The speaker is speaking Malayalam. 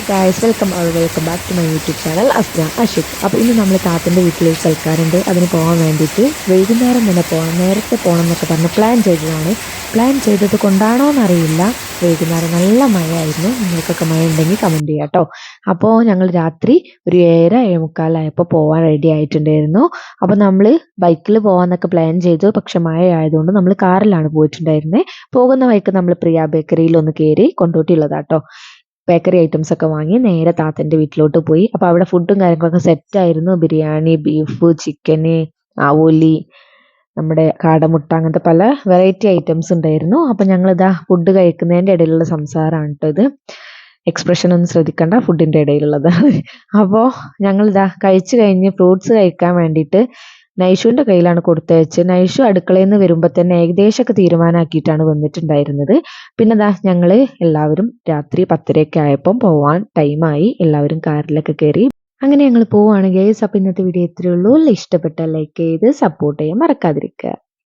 Guys welcome all welcome back to my YouTube channel Asra Ashik അപ്പോൾ ഇന്ന് നമ്മൾ താത്തന്റെ വീട്ടിലേക്ക് സൽക്കാരുണ്ട്. അതിന് പോകാൻ വേണ്ടിയിട്ട് വൈകുന്നേരം തന്നെ പോകണം നേരത്തെ പോകണം എന്നൊക്കെ പറഞ്ഞ് പ്ലാൻ ചെയ്തതാണ്. പ്ലാൻ ചെയ്തത് കൊണ്ടാണോ എന്നറിയില്ല. വൈകുന്നേരം നല്ല മഴയായിരുന്നു. നിങ്ങൾക്കൊക്കെ മഴ ഉണ്ടെങ്കിൽ കമന്റ് ചെയ്യാം കേട്ടോ അപ്പോൾ ഞങ്ങൾ രാത്രി ഒരു ഏഴര ഏഴുമുക്കാലായപ്പോൾ പോകാൻ റെഡി ആയിട്ടുണ്ടായിരുന്നു. അപ്പോൾ നമ്മൾ ബൈക്കിൽ പോകാമെന്നൊക്കെ പ്ലാൻ ചെയ്തു. പക്ഷെ മഴ ആയതുകൊണ്ട് നമ്മൾ കാറിലാണ് പോയിട്ടുണ്ടായിരുന്നത് പോകുന്ന വഴിക്ക് നമ്മൾ പ്രിയ ബേക്കറിയിൽ ഒന്ന് കയറി കൊണ്ടോട്ടിയുള്ളതാട്ടോ ബേക്കറി ഐറ്റംസ് ഒക്കെ വാങ്ങി നേരെ താത്തന്റെ വീട്ടിലോട്ട് പോയി. അപ്പോൾ അവിടെ ഫുഡും കാര്യങ്ങളൊക്കെ സെറ്റ് ആയിരുന്നു. ബിരിയാണി ബീഫ് ചിക്കന് ആവോലി നമ്മുടെ കാടമുട്ട അങ്ങനത്തെ പല വെറൈറ്റി ഐറ്റംസ് ഉണ്ടായിരുന്നു. അപ്പോൾ ഞങ്ങളിതാ ഫുഡ് കഴിക്കുന്നതിന്റെ ഇടയിലുള്ള സംസാരമാണ് കേട്ടോ ഇത്. എക്സ്പ്രഷൻ ഒന്നും ശ്രദ്ധിക്കണ്ട ഫുഡിന്റെ ഇടയിലുള്ളതാണ് അപ്പോൾ ഞങ്ങളിതാ കഴിച്ചു കഴിഞ്ഞ് ഫ്രൂട്ട്സ് കഴിക്കാൻ വേണ്ടിയിട്ട് നൈഷുവിന്റെ കയ്യിലാണ് കൊടുത്തയച്ച്. നൈഷു അടുക്കളയിൽ നിന്ന് വരുമ്പോൾ തന്നെ ഏകദേശമൊക്കെ തീരുമാനമാക്കിയിട്ടാണ് വന്നിട്ടുണ്ടായിരുന്നത്. പിന്നെ ദാ ഞങ്ങൾ എല്ലാവരും രാത്രി പത്തരയൊക്കെ ആയപ്പം പോവാൻ ടൈമായി എല്ലാവരും കാറിലൊക്കെ കയറി അങ്ങനെ ഞങ്ങൾ പോവുകയാണ് ഗേസ് അപ്പോൾ ഇന്നത്തെ വീഡിയോ ഇത്രയേ ഉള്ളൂ. ഇഷ്ടപ്പെട്ട ലൈക്ക് ചെയ്ത് സപ്പോർട്ട് ചെയ്യാൻ മറക്കാതിരിക്കുക.